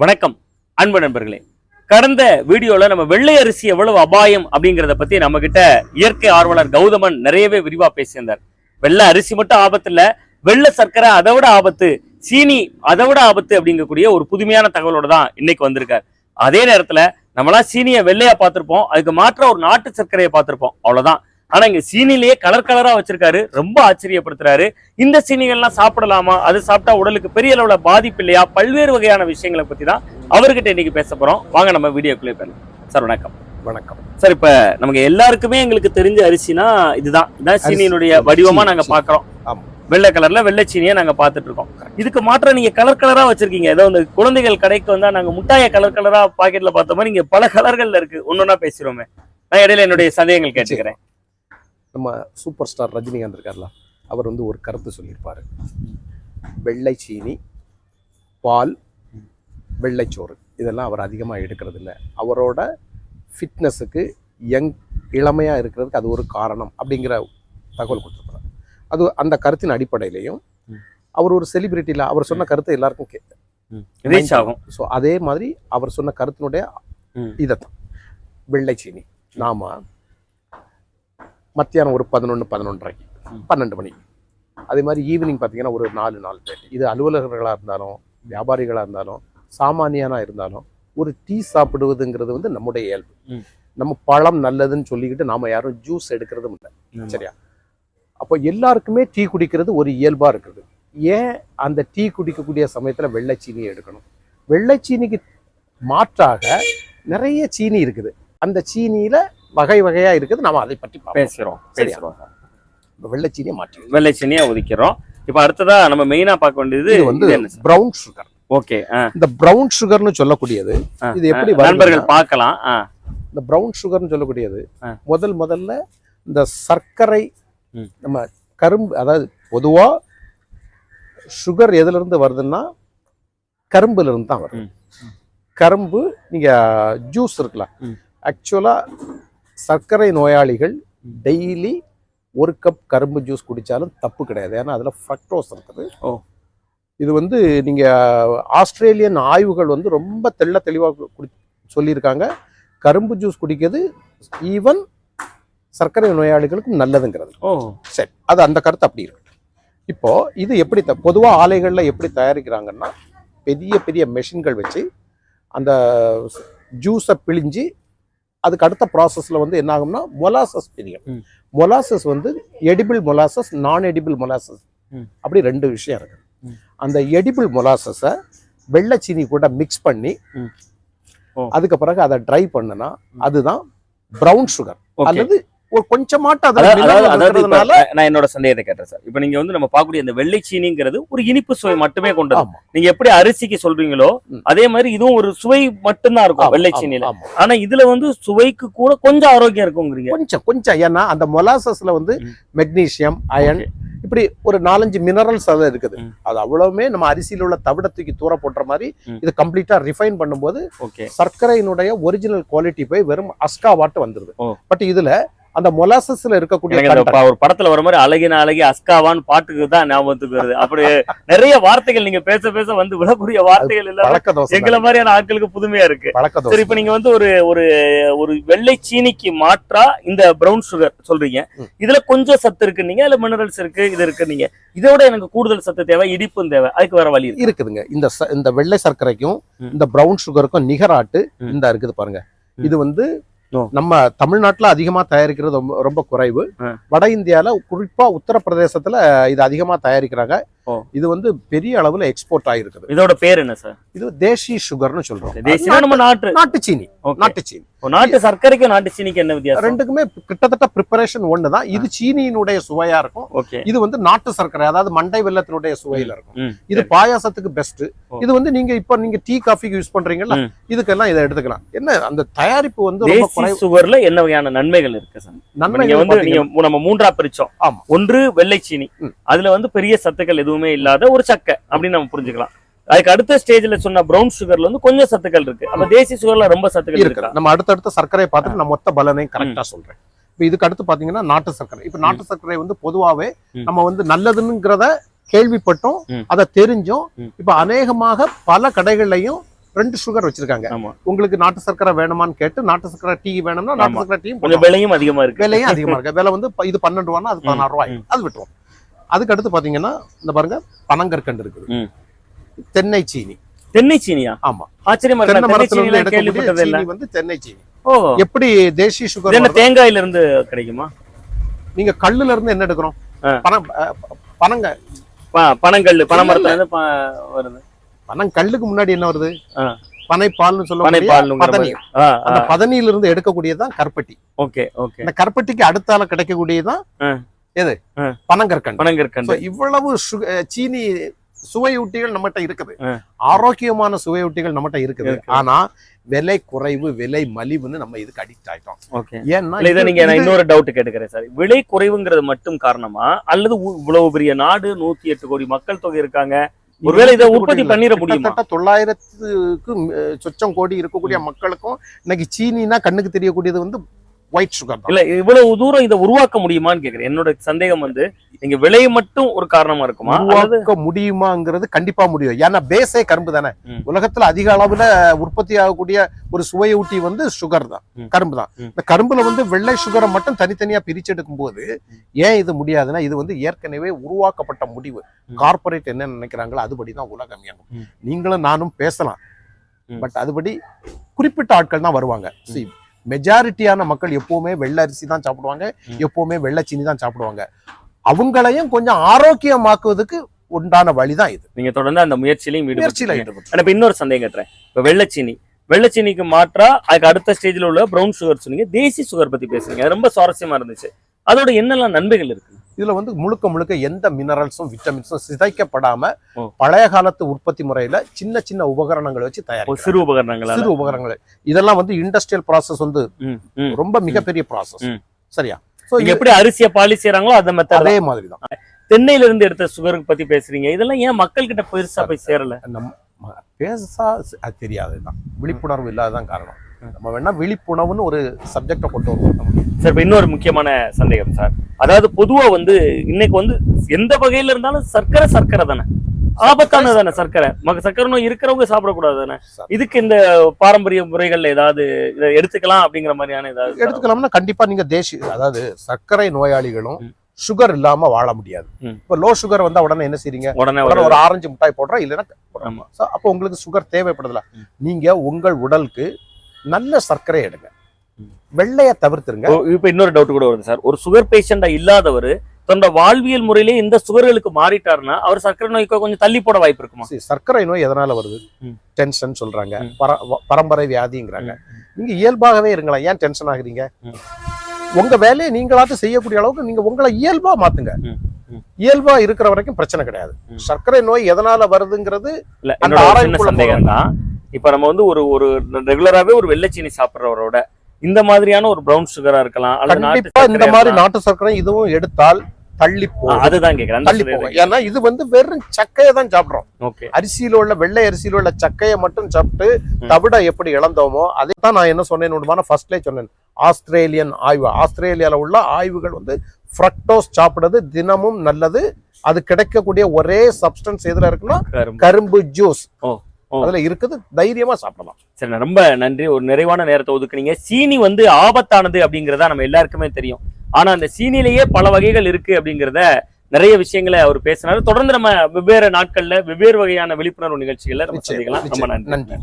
வணக்கம் அன்பு நண்பர்களே. கடந்த வீடியோவில் நம்ம வெள்ளை அரிசி எவ்வளவு அபாயம் அப்படிங்கிறத பத்தி நம்ம கிட்ட இயற்கை ஆர்வலர் கௌதமன் நிறையவே விரிவா பேசியிருந்தார். வெள்ளை அரிசி மட்டும் ஆபத்து இல்ல வெள்ளை சர்க்கரை அதை விட ஆபத்து சீனி அதை விட ஆபத்து அப்படிங்கக்கூடிய ஒரு புதுமையான தகவலோட தான் இன்னைக்கு வந்திருக்கார். அதே நேரத்துல நம்மளாம் சீனியை வெள்ளையா பார்த்திருப்போம் அதுக்கு மாற்ற ஒரு நாட்டு சர்க்கரையை பார்த்திருப்போம் அவ்வளவுதான். ஆனா இங்க சீனிலேயே கலர் கலரா வச்சிருக்காரு. ரொம்ப ஆச்சரியப்படுத்துறாரு. இந்த சீனிகள்லாம் சாப்பிடலாமா? அது சாப்பிட்டா உடலுக்கு பெரிய அளவுல பாதிப்பு இல்லையா? பல்வேறு வகையான விஷயங்களை பத்தி தான் அவர்கிட்ட இன்னைக்கு பேச போறோம். வாங்க நம்ம வீடியோக்குள்ளே போயிடலாம். சார் வணக்கம். வணக்கம். சார் இப்ப நமக்கு எல்லாருக்குமே எங்களுக்கு தெரிஞ்ச அரிசினா இதுதான். இதான் சீனியினுடைய வடிவமா நாங்க. பாக்குறோம். ஆமா. வெள்ளை கலர்ல வெள்ளை சீனியை நாங்க பாத்துட்டு இருக்கோம். இதுக்கு மாற்றம் நீங்க கலர் கலரா வச்சிருக்கீங்க. ஏதோ இந்த குழந்தைகள் கடைக்கு வந்தா நாங்க முட்டாய கலர் கலரா பாக்கெட்ல பார்த்த மாதிரி இங்க பல கலர்கள்ல இருக்கு. ஒன்னொன்னா பேசிடுவோமே. நான் இடையில என்னுடைய சந்தேகங்கள் கேட்டுக்கிறேன். நம்ம சூப்பர் ஸ்டார் ரஜினிகாந்த் இருக்கார்ல அவர் வந்து ஒரு கருத்து சொல்லியிருப்பாரு. வெள்ளை சீனி பால் வெள்ளைச்சோறு இதெல்லாம் அவர் அதிகமாக எடுக்கிறது இல்ல அவரோட ஃபிட்னஸுக்கு யங் இளமையாக இருக்கிறதுக்கு அது ஒரு காரணம் அப்படிங்கிற தகவல் கொடுத்துருப்பாரு. அது அந்த கருத்தின் அடிப்படையிலையும். அவர் ஒரு செலிபிரிட்டியில் அவர் சொன்ன கருத்து எல்லாருக்கும் கே ரீச் ஆகும். ஸோ அதே மாதிரி அவர் சொன்ன கருத்தினுடைய. இதைத்தான். வெள்ளை சீனி. நாம மத்தியானம் ஒரு பதினொன்று பதினொன்றரைக்கு. பன்னெண்டு மணி. அதே மாதிரி ஈவினிங் பார்த்தீங்கன்னா ஒரு நாலு நாலு பேர். இது அலுவலகர்களாக இருந்தாலும் வியாபாரிகளாக இருந்தாலும் சாமானியனா இருந்தாலும் ஒரு டீ சாப்பிடுவதுங்கிறது வந்து நம்முடைய இயல்பு. நம்ம பழம் நல்லதுன்னு சொல்லிக்கிட்டு நாம யாரும் ஜூஸ் எடுக்கிறதும் இல்லை. சரியா? அப்போ எல்லாருக்குமே டீ குடிக்கிறது ஒரு இயல்பா இருக்குது. ஏன் அந்த டீ குடிக்கக்கூடிய சமயத்துல வெள்ளை சீனி எடுக்கணும்? வெள்ளை சீனிக்கு மாற்றாக நிறைய சீனி இருக்குது. அந்த சீனியில வகை வகையா இருக்குது நாம அதை பற்றி சரியா? பேசுறோம் இப்ப வெள்ளை சீனியை மாற்றி வெள்ளை சீனியை ஒதுக்கிறோம் இப்ப அடுத்ததா நம்ம மெயினா பார்க்க வேண்டியது வந்து பிரவுன் சுகர் ஓகே இந்த பிரவுன் சுகர்னு சொல்லக்கூடியது இது எப்படி நண்பர்கள் பார்க்கலாம் இந்த பிரவுன் சுகர்னு சொல்லக்கூடியது. முதல் முதல்ல இந்த சர்க்கரை. நம்ம கரும்பு அதாவது பொதுவா சுகர் எதுல இருந்து வருதுன்னா கரும்புல இருந்து தான் வருது ம். கரும்பு நீங்க ஜூஸ் இருக்குல்ல ம். சர்க்கரை நோயாளிகள். டெய்லி ஒரு கப் கரும்பு ஜூஸ் குடிச்சாலும் தப்பு கிடையாது. ஏன்னா அதுல ஃப்ரக்டோஸ் இருக்குது. ஓ. இது வந்து நீங்க ஆஸ்திரேலியன் ஆய்வுகள் வந்து ரொம்ப தெள்ள தெளிவாக குடி சொல்லியிருக்காங்க. கரும்பு ஜூஸ் குடிக்கிறது ஈவன் சர்க்கரை நோயாளிகளுக்கும் நல்லதுங்கிறது. ஓ. சரி அது அந்த கருத்து அப்படி இருக்கு. இப்போ இது எப்படி த பொதுவாக ஆலைகளில் எப்படி தயாரிக்கிறாங்கன்னா பெரிய பெரிய மெஷின்கள் வச்சு அந்த ஜூஸை பிழிஞ்சு அதுக்கு அடுத்த ப்ராசஸில் வந்து என்ன ஆகும்னா மொலாசஸ் பிரியும். மொலாசஸ் வந்து எடிபிள் மொலாசஸ் நான் எடிபிள் மொலாசஸ். அப்படி ரெண்டு விஷயம் இருக்கு. அந்த எடிபிள் மொலாசஸை வெள்ளை சீனி கூட மிக்ஸ் பண்ணி. அதுக்கு பிறகு அதை ட்ரை பண்ணுனா அதுதான் பிரவுன் சுகர் அல்லது ஒரு கொஞ்சமாட்ட அதாவது அதில் அதாவது mineral அதாவது இப்ப இருக்கிறதுனால நான் என்னோட சந்தேகத்தை கேட்டேன் சார் இப்போ நீங்க வந்து நம்ம பார்க்கக்கூடிய இந்த வெள்ளை சீனிங்கிறது ஒரு இனிப்பு சுவை மட்டுமே கொண்டது நீங்க எப்படி அரிசிக்கு சொல்றீங்களோ. அதே மாதிரி இதுவும் ஒரு சுவை மட்டும்தான் இருக்கும் வெள்ளை சீனில. ஆனா இதுல வந்து சுவைக்கு கூட கொஞ்சம் ஆரோக்கியம் இருக்குங்கிறீங்க கொஞ்சம் கொஞ்சம் ஏன்னா அந்த மொலாசஸ்ல வந்து. மெக்னீசியம் அயன் இப்படி ஒரு நாலஞ்சு மினரல்ஸ் அதில் இருக்குது. அது அவ்வளவுமே நம்ம அரிசியில உள்ள தவிட தூக்கி தூர போட்டுற மாதிரி. இது கம்ப்ளீட்டா ரிஃபைன் பண்ணும்போது சர்க்கரையினுடைய ஒரிஜினல் குவாலிட்டி போய் வெறும் அஸ்காவாட்டு வந்துருது ஓ. பட் இதுல அந்த மொலாசஸ்ல இருக்கக்கூடிய ஒரு படத்துல வர மாதிரி அழகின அழகி அஸ்காவான் பாட்டுக்கு தான் ஞாபகத்துக்கு வருது அப்படி நிறைய வார்த்தைகள் நீங்க பேச பேச வந்து விடக்கூடிய வார்த்தைகள் தோசை எங்களை. மாதிரியான ஆட்களுக்கு புதுமையா இருக்கு சரி இப்ப நீங்க வந்து ஒரு ஒரு ஒரு வெள்ளை சீனிக்கு மாற்றா இந்த பிரவுன் சுகர் சொல்றீங்க. இதுல கொஞ்சம் சத்து இருக்கு நீங்க அதுல மினரல்ஸ் இருக்கு இது இருக்கு நீங்க இதோட எனக்கு கூடுதல் சத்து தேவை இடிப்பும் தேவை அதுக்கு வேற வழி இருக்கு இருக்குதுங்க இந்த இந்த வெள்ளை சர்க்கரைக்கும். இந்த பிரவுன் சுகருக்கும் நிகராட்டு. இந்த இருக்குது பாருங்க. இது வந்து. நம்ம தமிழ்நாட்டுல அதிகமா தயாரிக்கிறது ரொம்ப ரொம்ப குறைவு. வட இந்தியால குறிப்பா உத்தரப்பிரதேசத்துல இது அதிகமா தயாரிக்கிறாங்க. இது வந்து பெரிய அளவுல எக்ஸ்போர்ட் ஆகிருக்குது இதோட பேர் என்ன சார் இது தேசி சுகர்னு சொல்றோம். நம்ம நாட்டு நாட்டு சீனி. நாட்டு சீனி. நாட்டு சர்க்கரைக்கும் நாட்டு சீனிக்கு என்ன வித்தியாசம்? ரெண்டுக்குமே கிட்டத்தட்ட ப்ரிப்பரேஷன் ஒண்ணுதான். இது சீனியினுடைய சுவையா இருக்கும். இது வந்து நாட்டு சர்க்கரை அதாவது மண்டை வெள்ளத்தினுடைய சுவையில இருக்கும். இது பாயாசத்துக்கு பெஸ்ட். இது வந்து நீங்க இப்ப நீங்க டீ காஃபிக்கு யூஸ் பண்றீங்கல்ல. இதுக்கெல்லாம் இதை எடுத்துக்கலாம். என்ன அந்த தயாரிப்பு வந்து ரொம்ப சுகர்ல என்ன வகையான நன்மைகள் இருக்கு சார் நன்மைகள் வந்து நம்ம மூன்றா பிரிச்சோம். ஒன்று வெள்ளை சீனி. அதுல வந்து பெரிய சத்துக்கள் எதுவுமே இல்லாத ஒரு சக்கை அப்படின்னு நம்ம புரிஞ்சுக்கலாம். அதுக்கு அடுத்த ஸ்டேஜ்ல சொன்ன பிரவுன் சுகர்ல வந்து கொஞ்சம் சத்துக்கள் இருக்கு. அப்ப தேசி சுகர்ல ரொம்ப சத்துக்கள் இருக்கு. நம்ம அடுத்தடுத்த சர்க்கரையை பார்த்துட்டு நான் மொத்த பலனையும் கரெக்டா சொல்றேன். இப்போ இதுக்கு அடுத்து பாத்தீங்கன்னா நாட்டு சர்க்கரை. இப்போ நாட்டு சர்க்கரை வந்து பொதுவாவே. நம்ம வந்து நல்லதுங்கிறத கேள்விப்பட்டோம். அதை தெரிஞ்சோம். இப்போ அநேகமாக பல கடைகள்லையும் ரெண்டு சுகர் வச்சிருக்காங்க. உங்களுக்கு நாட்டு சர்க்கரை வேணுமான்னு கேட்டு நாட்டு சர்க்கரை டீ வேணும்னா நாட்டு. சர்க்கரை டீ கொஞ்சம் விலையும் அதிகமா இருக்கு. விலையும் அதிகமா இருக்கு. விலை வந்து இது பன்னெண்டு ரூபான்னா அது பதினாறு ரூபாய். அது விட்டுருவோம் அதுக்கு அடுத்து பாத்தீங்கன்னா இந்த பாருங்க பனங்கற்கண்டு இருக்குது. தென்னை சீனி. தென்னை சீனியா? ஆமா. ஆச்சரியமா தென்னை மரத்துல கேள்விப்பட்டது இல்ல. வந்து தென்னை சீனி. ஓ. எப்படி தேசி இது சுகர் என்ன தேங்காயில இருந்து கிடைக்குமா? நீங்க கல்லுல இருந்து என்ன எடுக்கிறோம்? அஹ், பனங்க. பனங்கல்லு பனைமரத்துல இருந்து வருது. பனம் கல்லுக்கு முன்னாடி என்ன வருது? ஆ. பனை பால்னு பனை சொல்லக்கூடிய பால் பதனி அந்த பதனியில இருந்து எடுக்கக்கூடியதான் கருப்பட்டி. Okay okay. இந்த கருப்பட்டிக்கு அடுத்தால கிடைக்கக்கூடியதான் ஆ. எது. பனங்கற்கண்டு. பனங்கற்கண்டு. இவ்வளவு சீனி சுவையூட்டிகள் நம்மகிட்ட இருக்குது. ஆரோக்கியமான சுவையூட்டிகள் நம்மகிட்ட இருக்குது. இருக்கு. ஆனா விலை குறைவு விலை மலிவுன்னு நம்ம இதுக்கு அடிக்ட் ஆயிட்டோம். ஏன்னா இதை நீங்க நான் இன்னொரு டவுட் கேட்டுக்கிறேன் சார் விலை குறைவுங்கிறது மட்டும் காரணமா? அல்லது இவ்வளவு பெரிய நாடு நூத்தி எட்டு கோடி மக்கள் தொகை இருக்காங்க. ஒருவேளை இதை உற்பத்தி பண்ணிட முடியுமா? தொள்ளாயிரத்துக்கு சொச்சம் கோடி இருக்கக்கூடிய மக்களுக்கும் இன்னைக்கு சீனினா கண்ணுக்கு தெரியக்கூடியது வந்து ஒயிட் சுகர் தான் இல்ல இவ்வளவு தூரம் இதை உருவாக்க முடியுமான்னு கேக்குறேன் என்னோட சந்தேகம் வந்து நீங்க விலை மட்டும் ஒரு காரணமா இருக்குமா உருவாக்க முடியுமாங்கிறது கண்டிப்பா முடியும் ஏன்னா பேஸே கரும்பு தானே. உலகத்துல அதிக அளவுல உற்பத்தி ஆகக்கூடிய ஒரு சுவையூட்டி வந்து சுகர் தான். கரும்பு தான். இந்த கரும்புல வந்து வெள்ளை சுகரை மட்டும் தனித்தனியா பிரிச்செடுக்கும் போது ஏன் இது முடியாதுன்னா இது வந்து ஏற்கனவே உருவாக்கப்பட்ட முடிவு ம். கார்ப்பரேட் என்ன நினைக்கிறாங்களோ அதுபடி தான் உலகம் இயங்கும். நீங்களும் நானும் பேசலாம். பட் அதுபடி குறிப்பிட்ட ஆட்கள் தான் வருவாங்க See, மெஜாரிட்டியான மக்கள் எப்பவுமே வெள்ளை அரிசி தான் சாப்பிடுவாங்க. எப்பவுமே வெள்ளை சீனி தான் சாப்பிடுவாங்க. அவங்களையும் கொஞ்சம் ஆரோக்கியமாக்குவதற்கு உண்டான வழிதான் இது. நீங்க தொடர்ந்து அந்த முயற்சியிலையும் முயற்சியில ஈடுபட்டு ஈடுபட்டு. ஆனா இப்ப இன்னொரு சந்தேகம் கேட்டுறேன் இப்ப வெள்ளச்சீனி வெள்ளச்சீனிக்கு மாற்றா அதுக்கு அடுத்த ஸ்டேஜ்ல உள்ள பிரவுன் சுகர் சொன்னீங்க தேசி சுகர் பத்தி பேசுறீங்க. ரொம்ப சுவாரஸ்யமா இருந்துச்சு. அதோட என்னெல்லாம் நன்மைகள் இருக்கு? இதுல வந்து முழுக்க முழுக்க எந்த மினரல்ஸும் விட்டமின்ஸும் சிதைக்கப்படாம. பழைய காலத்து உற்பத்தி முறையில சின்ன சின்ன உபகரணங்களை வச்சு ஒரு தயாரிக்கிறாங்க சிறு உபகரணங்களா சிறு உபகரணங்கள். இதெல்லாம் வந்து இண்டஸ்ட்ரியல் ப்ராசஸ் வந்து. ரொம்ப மிகப்பெரிய ப்ராசஸ். சரியா? எப்படி அரிசியை பாலி செய்யறாங்களோ அதே மாதிரி தான். தென்னையில இருந்து எடுத்த சுகர் பத்தி பேசுறீங்க. இதெல்லாம் ஏன் மக்கள் கிட்ட பெருசா போய் சேரல? நம்ம பேசா அது தெரியாதுதான் விழிப்புணர்வு இல்லாததான் காரணம். நம்ம வேணா விழிப்புணர்வுன்னு ஒரு சப்ஜெக்டை கொண்டு வருவோம். சார் இப்ப இன்னொரு முக்கியமான சந்தேகம் சார். அதாவது பொதுவா வந்து இன்னைக்கு வந்து எந்த வகையில இருந்தாலும் சர்க்கரை சர்க்கரை தானே? ஆபத்தானது தானே சர்க்கரை? மக சர்க்கரை நோய் இருக்கிறவங்க சாப்பிடக்கூடாது தானே. இதுக்கு இந்த பாரம்பரிய முறைகள்ல ஏதாவது இதை எடுத்துக்கலாம் அப்படிங்கிற மாதிரியான ஏதாவது எடுத்துக்கலாம்னா கண்டிப்பா நீங்க தேசி அதாவது சர்க்கரை நோயாளிகளும். சுகர் இல்லாம வாழ முடியாது. இப்ப லோ சுகர் வந்தா உடனே என்ன செய்றீங்க? உடனே ஒரு ஆரஞ்சு மிட்டாய் போடுறோம் இல்லைன்னா அப்போ உங்களுக்கு சுகர் தேவைப்படுதுல. நீங்க உங்கள் உடலுக்கு நல்ல சர்க்கரை எடுங்க. வெள்ளைய தவிர்த்துருங்க. இப்ப இன்னொரு டவுட் கூட வருது சார். ஒரு சுகர் பேஷண்டா இல்லாதவர் தன்னோட வாழ்வியல் முறையிலே இந்த சுகர்களுக்கு மாறிட்டாருன்னா அவர் சர்க்கரை நோய்க்கு கொஞ்சம் தள்ளி போட வாய்ப்பு இருக்குமா? சர்க்கரை நோய் எதனால வருது. டென்ஷன் சொல்றாங்க. பரம்பரை வியாதிங்கிறாங்க. நீங்க இயல்பாகவே இருங்களா ஏன் டென்ஷன் ஆகுறீங்க. உங்க வேலையை நீங்களாட்டு செய்யக்கூடிய அளவுக்கு நீங்க உங்களை இயல்பா மாத்துங்க. இயல்பா இருக்கிற வரைக்கும் பிரச்சனை கிடையாது. சர்க்கரை நோய் எதனால வருதுங்கிறது அந்த சந்தேகம் தான் இப்ப நம்ம வந்து ஒரு ஒரு ரெகுலராவே ஒரு வெள்ளைச்சீனி சாப்பிடுறவரோட இந்த மாதிரியான ஒரு பிரவுன் சுகரா இருக்கலாம் அல்லது இந்த மாதிரி. நாட்டு சர்க்கரை இதுவும் எடுத்தால் தள்ளி போகும். அதுதான் கேக்குறேன். தள்ளி போகும். ஏன்னா இது வந்து வெறும் சக்கையை தான் சாப்பிடுறோம். ஓகே. அரிசியில உள்ள வெள்ளை அரிசியில உள்ள சக்கையை மட்டும் சாப்பிட்டு. தவிட எப்படி இழந்தோமோ அதை தான் நான் என்ன சொன்னேன் உண்மையான ஃபர்ஸ்ட்லேயே சொன்னேன். ஆஸ்திரேலியன் ஆய்வு. ஆஸ்திரேலியால உள்ள ஆய்வுகள் வந்து ஃப்ரக்டோஸ் சாப்பிடுறது தினமும் நல்லது. அது கிடைக்கக்கூடிய ஒரே சப்ஸ்டன்ஸ் எதுல இருக்குன்னா கரும்பு. ஜூஸ். அதுல இருக்குது. தைரியமா சாப்பிடலாம். சரி ரொம்ப நன்றி. ஒரு நிறைவான நேரத்தை ஒதுக்குனீங்க. சீனி வந்து ஆபத்தானது அப்படிங்கறதா நம்ம எல்லாருக்குமே தெரியும். ஆனா அந்த சீனிலேயே பல வகைகள் இருக்கு அப்படிங்கறத நிறைய விஷயங்களை அவர் பேசினாரு. தொடர்ந்து நம்ம வெவ்வேறு நாட்கள்ல வெவ்வேறு வகையான விழிப்புணர்வு நிகழ்ச்சிகள்ல நம்ம சந்திக்கலாம். ரொம்ப. நன்றி.